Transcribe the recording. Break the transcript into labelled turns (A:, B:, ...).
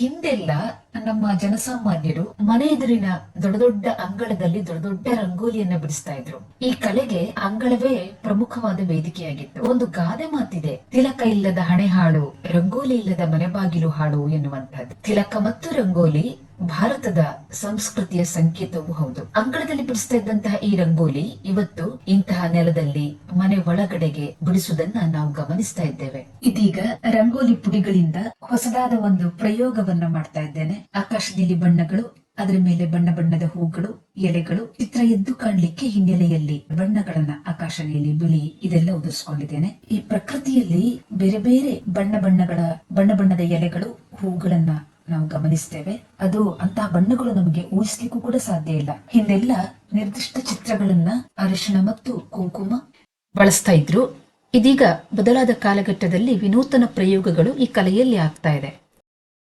A: ಹಿಂದೆಲ್ಲ ನಮ್ಮ ಜನಸಾಮಾನ್ಯರು ಮನೆ ಎದುರಿನ ದೊಡ್ಡ ದೊಡ್ಡ ಅಂಗಳದಲ್ಲಿ ದೊಡ್ಡ ದೊಡ್ಡ ರಂಗೋಲಿಯನ್ನ ಬಿಡಿಸ್ತಾ ಇದ್ರು. ಈ ಕಲೆಗೆ ಅಂಗಳವೇ ಪ್ರಮುಖವಾದ ವೇದಿಕೆಯಾಗಿತ್ತು. ಒಂದು ಗಾದೆ ಮಾತಿದೆ, ತಿಲಕ ಇಲ್ಲದ ಹಣೆ ಹಾಡು ರಂಗೋಲಿ ಇಲ್ಲದ ಮನೆ ಬಾಗಿಲು ಹಾಡು ಎನ್ನುವಂತಹದ್ದು ತಿಲಕ ಮತ್ತು ರಂಗೋಲಿ ಭಾರತದ ಸಂಸ್ಕೃತಿಯ ಸಂಕೇತವೂ ಹೌದು. ಅಂಗಳದಲ್ಲಿ ಬಿಡಿಸ್ತಾ ಇದ್ದಂತಹ ಈ ರಂಗೋಲಿ ಇವತ್ತು ಇಂತಹ ನೆಲದಲ್ಲಿ ಮನೆ ಒಳಗಡೆಗೆ ಬಿಡಿಸುವುದನ್ನ ನಾವು ಗಮನಿಸ್ತಾ ಇದ್ದೇವೆ. ಇದೀಗ ರಂಗೋಲಿ ಪುಡಿಗಳಿಂದ ಹೊಸದಾದ ಒಂದು ಪ್ರಯೋಗವನ್ನ ಮಾಡ್ತಾ ಇದ್ದೇನೆ. ಆಕಾಶದಲ್ಲಿ ಬಣ್ಣಗಳು, ಅದರ ಮೇಲೆ ಬಣ್ಣ ಬಣ್ಣದ ಹೂಗಳು, ಎಲೆಗಳು ಚಿತ್ರ ಎದ್ದು ಕಾಣ್ಲಿಕ್ಕೆ ಹಿನ್ನೆಲೆಯಲ್ಲಿ ಬಣ್ಣಗಳನ್ನ ಆಕಾಶ ನೀಲಿ ಬಿಳಿ ಇದೆಲ್ಲ ಉದಿಸ್ಕೊಂಡಿದ್ದೇನೆ ಈ ಪ್ರಕೃತಿಯಲ್ಲಿ ಬೇರೆ ಬೇರೆ ಬಣ್ಣ ಬಣ್ಣಗಳ, ಬಣ್ಣ ಬಣ್ಣದ ಎಲೆಗಳು, ಹೂಗಳನ್ನ ನಾವು ಗಮನಿಸ್ತೇವೆ, ಅದು ಅಂತಹ ಬಣ್ಣಗಳು ನಮಗೆ ಊಹಿಸ್ಲಿಕ್ಕೂ ಕೂಡ ಸಾಧ್ಯ ಇಲ್ಲ. ಹಿಂದೆಲ್ಲ ನಿರ್ದಿಷ್ಟ ಚಿತ್ರಗಳನ್ನ ಅರಿಶಿಣ ಮತ್ತು ಕುಂಕುಮ ಬಳಸ್ತಾ ಇದ್ರು. ಇದೀಗ ಬದಲಾದ ಕಾಲಘಟ್ಟದಲ್ಲಿ ವಿನೂತನ ಪ್ರಯೋಗಗಳು ಈ ಕಲೆಯಲ್ಲಿ ಆಗ್ತಾ ಇದೆ.